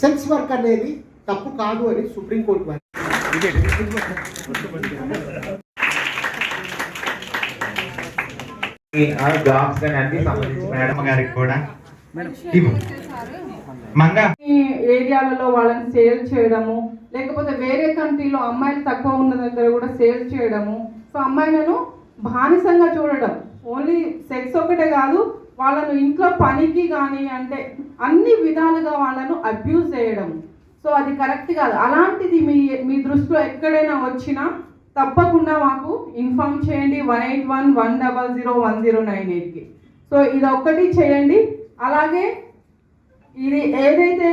Sex work అనేది తప్పు కాదు అని సుప్రీంకోర్టు వారు ఆ జాబ్స్ కానీ అన్ని సంబంధించి మేడం గారికి కూడా. ఇవ్వు. మంగ. ఈ ఏరియాలలో వాళ్ళని సేల్ చేయడము లేకపోతే వేరే కంట్రీలో అమ్మాయిలు తక్కువ ఉన్న దగ్గర కూడా సేల్ చేయడము. సో అమ్మాయిలను బానిసంగా చూడడం. ఓన్లీ సెక్స్ ఒకటే కాదు వాళ్ళను ఇంట్లో పనికి కానీ అంటే అన్ని విధాలుగా వాళ్ళను అబ్యూజ్ చేయడం. సో అది కరెక్ట్ కాదు. అలాంటిది మీ మీ దృష్టిలో ఎక్కడైనా వచ్చినా తప్పకుండా మాకు ఇన్ఫామ్ చేయండి. One eight one one double zero one zero nine ఎయిట్కి సో ఇది ఒక్కటి చేయండి. అలాగే ఇది ఏదైతే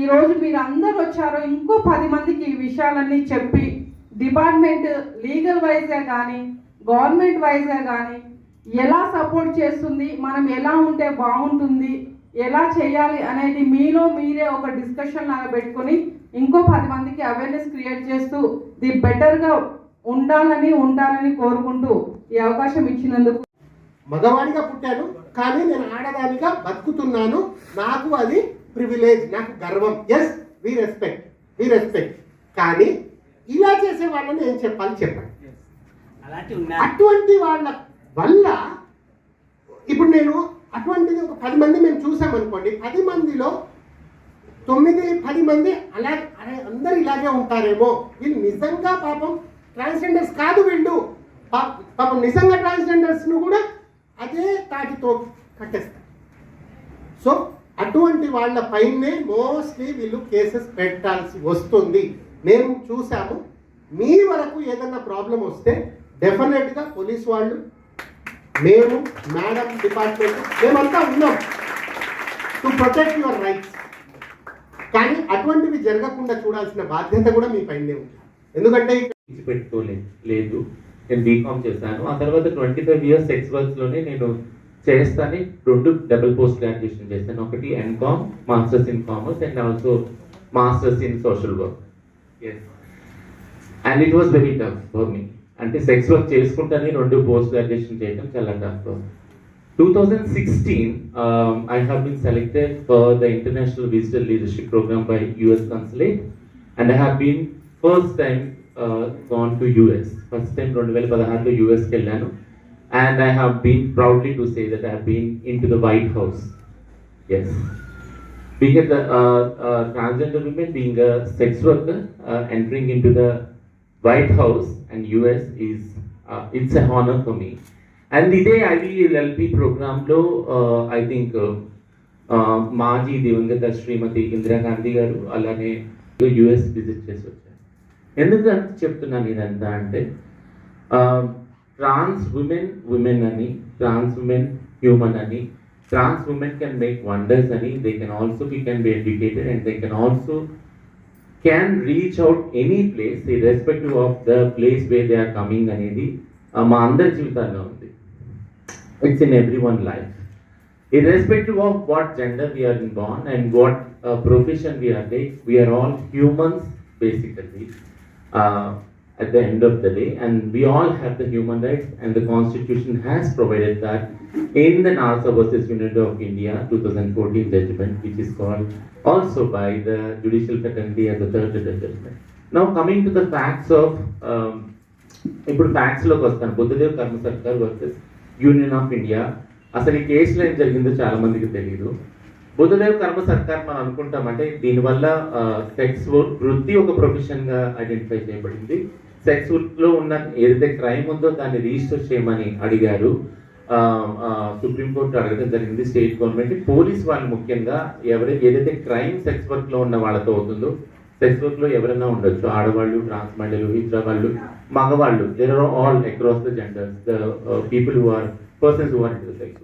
ఈరోజు మీరు అందరు వచ్చారో ఇంకో పది మందికి ఈ విషయాలన్నీ చెప్పి డిపార్ట్మెంట్ లీగల్ వైజ్గా కానీ గవర్నమెంట్ వైజ్గా కానీ ఎలా సపోర్ట్ చేస్తుంది? మనం ఎలా ఉంటే బాగుంటుంది? ఎలా చేయాలి అనేది మీలో మీరే ఒక డిస్కషన్ లాగా పెట్టుకొని ఇంకో పది మందికి అవేర్నెస్ క్రియేట్ చేస్తూ ది బెటర్గా ఉండాలని ఉండాలని కోరుకుంటూ ఈ అవకాశం ఇచ్చినందుకు. మగవాడిగా పుట్టాను కానీ నేను ఆడదానిగా బతుకుతున్నాను. నాకు అది ప్రివిలేజ్ నాకు గర్వం. Yes we respect we respect కానీ ఇలా చేసే వాళ్ళని ఏం చెప్పాలి చెప్పండి అలాంటి ఉన్నారు అటువంటి వాళ్ళ వల్ల ఇప్పుడు నేను అటువంటిది ఒక పది మంది మేము చూసామనుకోండి పది మందిలో తొమ్మిది పది మంది అలా అందరు ఇలాగే ఉంటారేమో. వీళ్ళు నిజంగా పాపం ట్రాన్స్జెండర్స్ కాదు వీళ్ళు. పాపం నిజంగా ట్రాన్స్జెండర్స్ను కూడా అదే తాటితో కట్టేస్తారు. సో అటువంటి వాళ్ళ పైనే మోస్ట్లీ వీళ్ళు కేసెస్ పెట్టాల్సి వస్తుంది. మేము చూసాము. మీ వరకు ఏదైనా ప్రాబ్లం వస్తే డెఫినెట్గా పోలీస్ వాళ్ళు మేము మేడం డిపార్ట్మెంట్ మేమంతా ఉన్నాం టు ప్రొటెక్ట్ యువర్ రైట్స్ కానీ అటువంటివి జరగకుండా చూడాల్సిన బాధ్యత కూడా మీ పైనే ఉంది. ఎందుకంటే పెట్టుకోలేదు లేదు. నేను బీకామ్ చేశాను. ఆ తర్వాత ట్వంటీ ఫైవ్ ఇయర్స్ సెక్స్ వర్క్స్లోనే నేను చేస్తాను రెండు డబుల్ పోస్ట్ గ్రాడ్యుయేషన్ చేశాను. ఒకటి MCom masters in commerce and also masters in social work yes and it was very tough for me అంటే సెక్స్ వర్క్ చేసుకుంటానే రెండు పోస్ట్ గ్రాడ్యుయేషన్ చేయడం చాలా tough two thousand sixteen I have been selected for the international visitor leadership programme by US consulate and I have been first time gone to US first time రెండు వేల పదహారులో యుఎస్కి వెళ్ళాను and I have been proudly to say that I been into the White House yes being a uh, uh, transgender women, being a sex worker, uh, entering into the White House and US is it's it's a honor for me. And ఇదే ఐవీఎల్ఎల్పి ప్రోగ్రాంలో I think మాజీ దివంగత శ్రీమతి ఇందిరాగాంధీ గారు అలానే US visit చేసి వచ్చారు ఎందుకంటే చెప్తున్నాను ఇదంతా అంటే ట్రాన్స్ ఉమెన్ ఉమెన్ అని ట్రాన్స్ ఉమెన్ హ్యూమన్ అని trans women can make wonders అని they can also be can be educated and they can also can reach out any place irrespective of the place where they are coming అనేది ఆ, మా అందరి జీవితాల్లో ఉంది it's in everyone life irrespective of what gender we are born and what uh, profession we are like we are all humans basically uh, at the end of the day and we all have the human rights and the constitution has provided that in the NASA versus United of India 2014 judgment which is called also by the judicial fraternity as the third judgment now coming to the facts of um, ఇప్పుడు ఫ్యాక్ట్స్లోకి వస్తాను బుద్ధదేవ్ కర్మ సర్కార్ versus union of India అసలు ఈ కేసులో ఏం జరిగిందో చాలా మందికి తెలియదు బుధదేవ్ కర్మ సర్కార్ మనం అనుకుంటామంటే దీనివల్ల సెక్స్ వృత్తి ఒక ప్రొఫెషన్గా ఐడెంటిఫై చేయబడింది. సెక్స్ వర్క్లో ఉన్న ఏదైతే క్రైమ్ ఉందో దాన్ని రిజిస్టర్ చేయమని అడిగారు. సుప్రీంకోర్టు అడగడం జరిగింది స్టేట్ గవర్నమెంట్ పోలీస్ వాళ్ళు ముఖ్యంగా ఎవరి ఏదైతే క్రైమ్ సెక్స్ వర్క్లో ఉన్న వాళ్ళతో అవుతుందో సెక్స్ వర్క్లో ఎవరైనా ఉండొచ్చు. ఆడవాళ్ళు ట్రాన్స్ మహిళలు ఇతర వాళ్ళు మగవాళ్ళు there are all across the genders the people who are persons who are in the sex